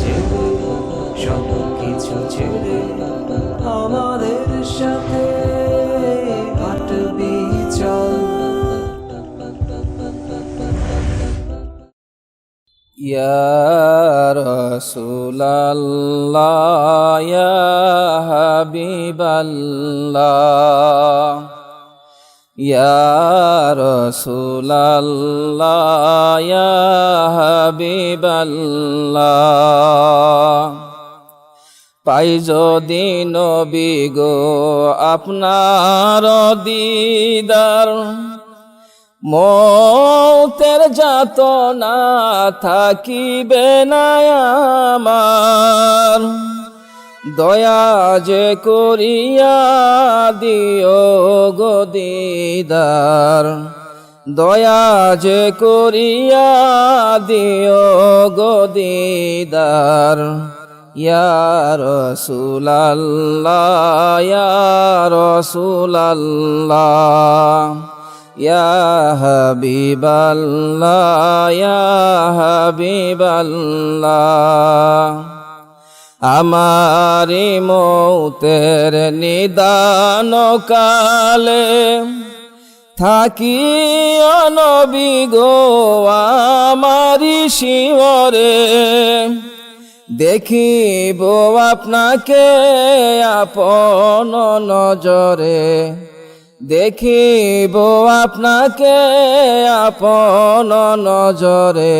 ছেড়ে সব কিছু ছেড়ে আমাদের সাথে হাঁটবি চল يا رسول الله يا حبيب الله يا رسول الله يا حبيب الله পাই যদি নবী গো আপনার দিদার মৌতের যাত না থাকিবে না আমার দয়া যে করিয়া দিও গো দিদার। দয়া যে করিয়া দিও গো দিদার। ইয়া রসুলাল্লাহ ইয়া রসুলাল্লাহ, ইয়া হাবিবাল্লাহ ইয়া হাবিবাল্লাহ। আমারি মৌতের নিদান কালে থাকি অনবি গো আমারি শিবরে দেখিব আপনাকে আপন নজরে। দেখিব আপনাকে আপন নজরে।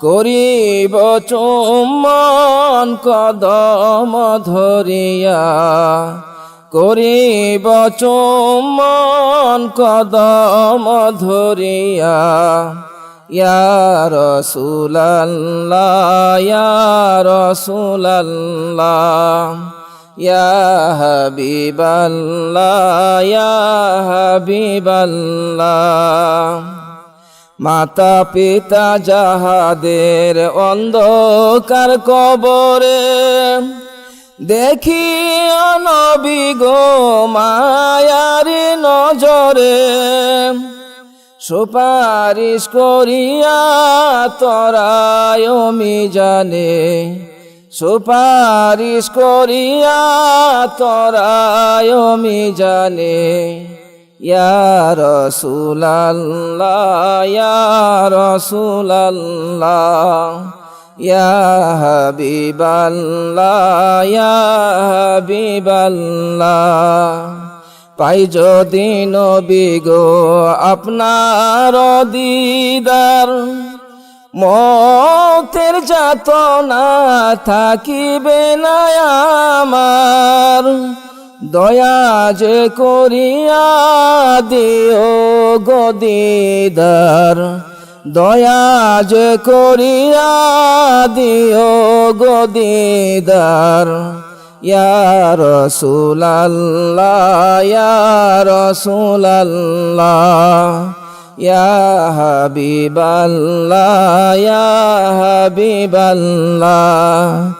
করিব চুম্বন কদম ধরিয়া করিব চুম্বন কদম ধরিয়া ইয়া রসুলাল্লাহ ইয়া রসুলাল্লাহ ইয়া মাতা পিতা যাহাদের অন্ধকার কবরে দেখি নবী গো মায়ারি নজরে, সুপারিশ করিয়া তরায় জানে সুপারিশ করিয়া তরায় জানে ইয়া রসুলাল্লাহ ইয়া রসুলাল্লাহ, ইয়া হাবিবাল্লাহ ইয়া হাবিবাল্লাহ। পাই যদি নবী গো আপনার দিদার, মতের যাত না থাকিবে না আমার। দয়া যে করিয়া দিও গো দিদার। দয়া যে করিয়া দিও গো দিদার। ইয়া রসুলাল্লাহ ইয়া রসুলাল্লাহ, ইয়া হাবিবাল্লাহ